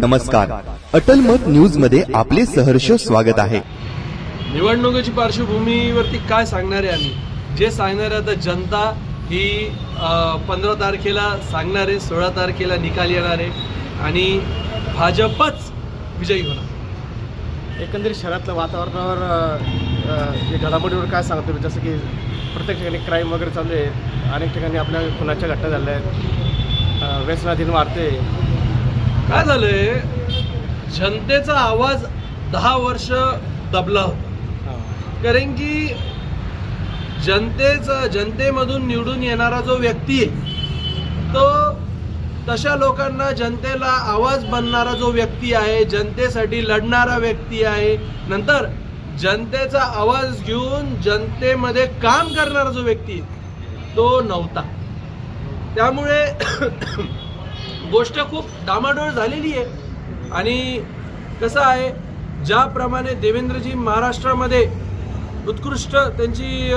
नमस्कार. अटल मत न्यूजमध्ये आपले सहर्ष स्वागत आहे. निवडणुकीची पार्श्वभूमीवरती काय सांगणार आहे आम्ही? जे सांगणार आहे आता जनता ही पंधरा तारखेला सांगणार आहे सोळा तारखेला निकाल येणार आहे आणि भाजपच विजयी होणार. एकंदरीत शहरातल्या वातावरणावर जे घडामोडीवर काय सांगतो मी जसं की प्रत्येक ठिकाणी क्राईम वगैरे चालू आहे अनेक ठिकाणी आपल्या खुनाच्या घटना झाल्या आहेत. व्यसनाधीन वाढते. काय झालंय? जनतेचा आवाज दहा वर्ष दबला होता. कारण की जनतेचा जनतेमधून निवडून येणारा जो व्यक्ती आहे तो तशा लोकांना जनतेला आवाज बनणारा जो व्यक्ती आहे जनतेसाठी लढणारा व्यक्ती आहे नंतर जनतेचा आवाज घेऊन जनतेमध्ये काम करणारा जो व्यक्ती आहे तो नव्हता. त्यामुळे गोष्ट खूप डामाडोळ झालेली आहे. आणि कसं आहे ज्याप्रमाणे देवेंद्रजी महाराष्ट्रामध्ये उत्कृष्ट त्यांची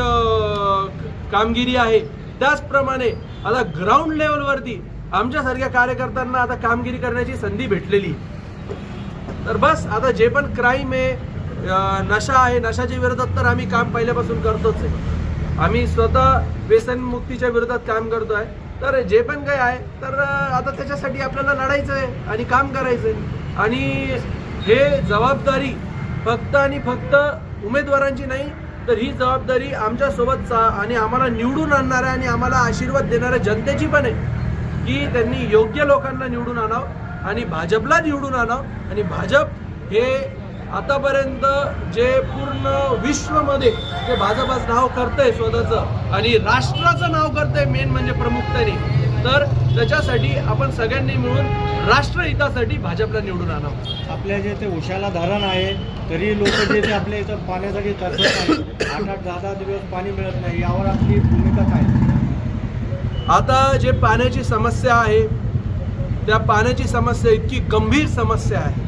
कामगिरी आहे त्याचप्रमाणे आता ग्राउंड लेवलवरती आमच्यासारख्या कार्यकर्त्यांना आता कामगिरी करण्याची संधी भेटलेली. आहे. तर बस आता जे पण क्राईम आहे नशा आहे नशाच्या विरोधात तर आम्ही काम पहिल्यापासून करतोच आहे. आम्ही स्वतः व्यसनमुक्तीच्या विरोधात काम करतो आहे तर जे पण काही आहे तर आता त्याच्यासाठी आपल्याला लढायचं आहे आणि काम करायचं आहे आणि हे जबाबदारी फक्त आणि फक्त उमेदवारांची नाही तर ही जबाबदारी आमच्यासोबतचा आणि आम्हाला निवडून आणणाऱ्या आणि आम्हाला आशीर्वाद देणाऱ्या जनतेची पण आहे की त्यांनी योग्य लोकांना निवडून आणावं आणि भाजपला निवडून आणावं. आणि भाजप हे आतापर्यंत जे पूर्ण विश्वमध्ये ते भाजप आज नाव करतंय स्वतःचं आणि राष्ट्राचं नाव करतंय मेन म्हणजे प्रमुखतेने तर त्याच्यासाठी आपण सगळ्यांनी मिळून राष्ट्रहितासाठी भाजपला निवडून आणावं. आपल्या जे ते उशाला धरण आहे तरी लोक जे ते आपल्या इथं पाण्यासाठी तरसत आठ आठ दहा दहा दिवस पाणी मिळत नाही. यावर आपली भूमिका काय? आता जे पाण्याची समस्या आहे त्या पाण्याची समस्या इतकी गंभीर समस्या आहे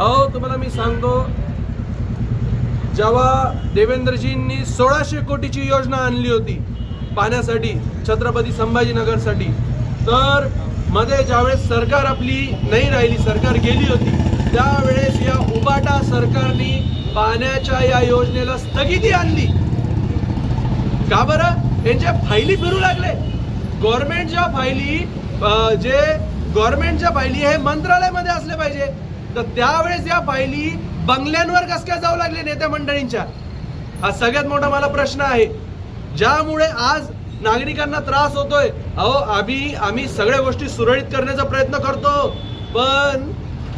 अहो तुम्हाला मी सांगतो जेव्हा देवेंद्रजींनी सोळाशे कोटीची योजना आणली होती पाण्यासाठी छत्रपती संभाजीनगरसाठी तर मध्ये ज्यावेळेस सरकार आपली नाही राहिली सरकार गेली होती त्यावेळेस या उबाटा सरकारने पाण्याच्या या योजनेला स्थगिती आणली. का बरं? यांच्या फायली फिरू लागले. गव्हर्नमेंटच्या फायली जे गव्हर्नमेंटच्या फायली हे मंत्रालयामध्ये असले पाहिजे. तर त्यावेळेस या फायली बंगल्यांवर कस काय जाऊ लागले नेत्या मंडळींच्या? हा सगळ्यात मोठा मला प्रश्न आहे. ज्यामुळे आज नागरिकांना त्रास होतोय. अहो आम्ही आम्ही सगळ्या गोष्टी सुरळीत करण्याचा प्रयत्न करतो. पण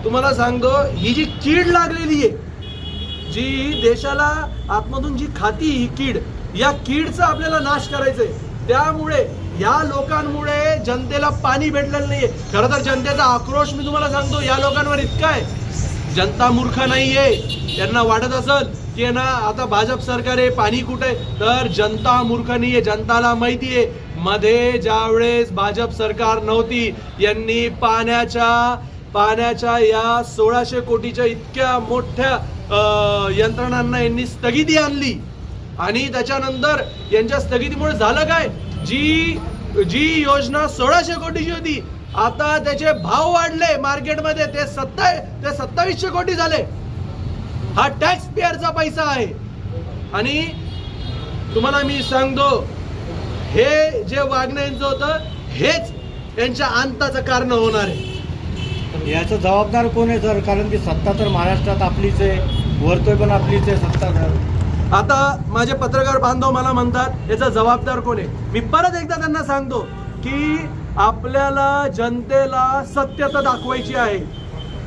तुम्हाला सांगतो ही जी कीड लागलेली आहे जी देशाला आतमधून जी खाती ही कीड या कीडचा आपल्याला नाश करायचंय. त्यामुळे या लोकांमुळे जनतेला पाणी भेटलेलं नाहीये. खरं तर जनतेचा आक्रोश मी तुम्हाला सांगतो या लोकांवर इतका आहे. जनता मूर्ख नाहीये. त्यांना वाटत असल की ना आता भाजप सरकार आहे पाणी कुठे तर जनता मूर्ख नाहीये जनताला माहिती आहे मध्ये ज्यावेळेस भाजप सरकार नव्हती यांनी पाण्याच्या पाण्याच्या या सोळाशे कोटीच्या इतक्या मोठ्या यंत्रणांना यांनी स्थगिती आणली. आणि त्याच्यानंतर यांच्या स्थगितीमुळे झालं काय? जी जी योजना सोळाशे कोटीची होती. आता त्याचे भाव वाढले मार्केटमध्ये. ते सत्ता ते सत्तावीसशे कोटी झाले. हा टॅक्स पेअरचा पैसा आहे. आणि तुम्हाला मी सांगतो हे जे वागणं यांचं होतं हेच यांच्या अंताचं कारण होणार आहे. याचं जबाबदार कोण आहे सर? कारण की सत्ता तर महाराष्ट्रात आपलीच आहे वरतोय पण आपलीच आहे सत्ता आता माझे पत्रकार बांधव मला म्हणतात याचा जबाबदार कोण आहे? मी परत एकदा त्यांना सांगतो की आपल्याला जनतेला सत्यता दाखवायची आहे.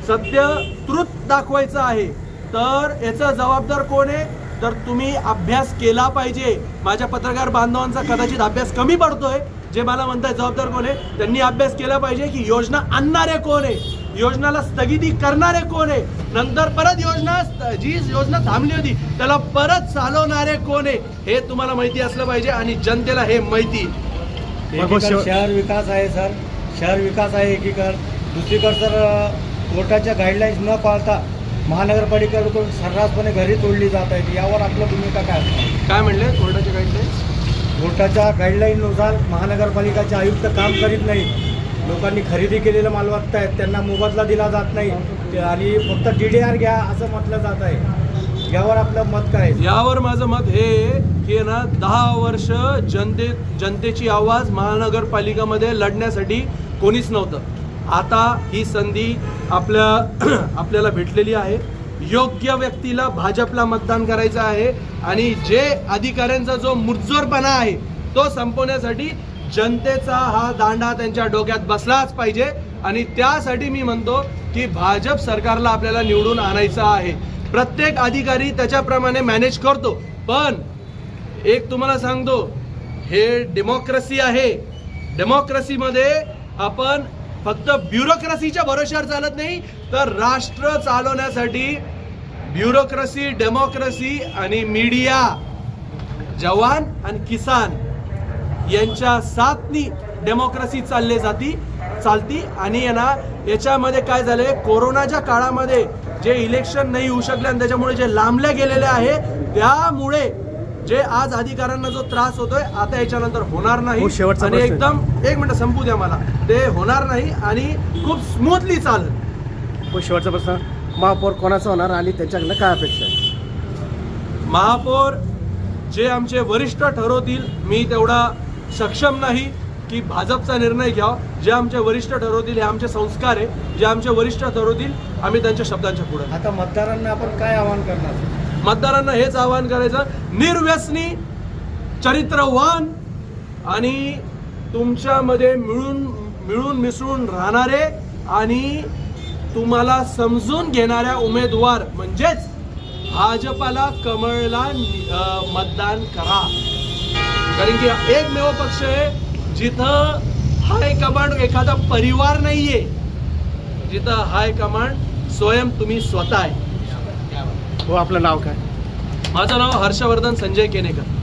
सत्य ट्रुथ दाखवायचं आहे. तर याचा जबाबदार कोण आहे? तर तुम्ही अभ्यास केला पाहिजे. माझ्या पत्रकार बांधवांचा कदाचित अभ्यास कमी पडतोय. जे मला म्हणतात जबाबदार कोण आहे? त्यांनी अभ्यास केला पाहिजे की योजना आणणारे कोण आहे? योजनाला स्थगिती करणारे कोण आहे? नंतर परत योजना जी योजना थांबली होती त्याला परत चालवणारे कोण आहे? हे तुम्हाला माहिती असलं पाहिजे आणि जनतेला हे माहिती. शहर विकास आहे सर. शहर विकास आहे एकीकडे. दुसरीकडे सर कोर्टाच्या गाईडलाईन्स न पाळता महानगरपालिकेकडून सर्रासपणे घरी तोडली जात आहेत. यावर आपलं भूमिका काय काय म्हणले? कोर्टाचे गाईडलाईन्स कोर्टाच्या गाईडलाईननुसार महानगरपालिकाचे आयुक्त काम करीत नाहीत. लोकांनी खरेदी केलेलं माल वागतायत त्यांना मोबदला दिला जात नाही. आणि फक्त डी डी आर घ्या असं म्हटलं जात आहे. यावर आपलं मत काय यावर माझं मत हे की ना दहा वर्ष जनते जनतेची आवाज महानगरपालिकामध्ये लढण्यासाठी कोणीच नव्हतं. आता ही संधी आपल्या आपल्याला भेटलेली आहे. योग्य व्यक्तीला भाजपला मतदान करायचं आहे आणि जे अधिकाऱ्यांचा जो मुरजोरपणा आहे तो संपवण्यासाठी जनतेचा हा दांडा त्यांच्या डोक्यात बसलाच पाहिजे. आणि त्यासाठी मी म्हणतो की भाजप सरकारला आपल्याला निवडून आणायचं आहे. प्रत्येक अधिकारी त्याच्याप्रमाणे मॅनेज करतो. पण एक तुम्हाला सांगतो हे डेमोक्रेसी आहे. डेमोक्रेसीमध्ये आपण फक्त ब्युरोक्रेसीच्या भरोश्यावर चालत नाही तर राष्ट्र चालवण्यासाठी ब्युरोक्रेसी डेमोक्रेसी आणि मीडिया जवान आणि किसान यांच्या साथनी डेमोक्रेसी चालली जाती चालती. आणि आहे ना याच्यामध्ये काय झालंय? कोरोनाच्या काळामध्ये जे इलेक्शन नाही होऊ शकले आणि त्याच्यामुळे जे लांबले गेलेले आहे त्यामुळे जे आज अधिकाऱ्यांना जो त्रास होतोय आता याच्यानंतर होणार नाही. हो, आणि. एकदम एक मिनिट संपू द्या मला. ते होणार नाही आणि खूप स्मूथली चालेल. हो शेवटचा प्रश्न. महापौर कोणाचा होणार आणि त्यांच्याकडनं काय अपेक्षा आहे? महापौर जे आमचे वरिष्ठ ठरवतील मी तेवढा सक्षम नाही की भाजपचा निर्णय घ्यावा जे आमचे वरिष्ठ ठरवतील हे आमचे संस्कार आहे. जे आमचे वरिष्ठ ठरवतील आम्ही त्यांच्या शब्दांच्या पुढे आता मतदारांना आपण काय आवाहन करणार? मतदारांना हेच आवाहन करायचं निर्व्यसनी चरित्रवान आणि तुमच्यामध्ये मिळून मिळून मिसळून राहणारे आणि तुम्हाला समजून घेणाऱ्या उमेदवार म्हणजेच भाजपाला कमळला मतदान करा. कारण की एकमेव पक्ष आहे जिथं हायकमांड एखादा परिवार नाहीये. जिथं हायकमांड स्वयं तुम्ही स्वतः आहे. हो आपलं नाव काय? माझं नाव हर्षवर्धन संजय केनेकर.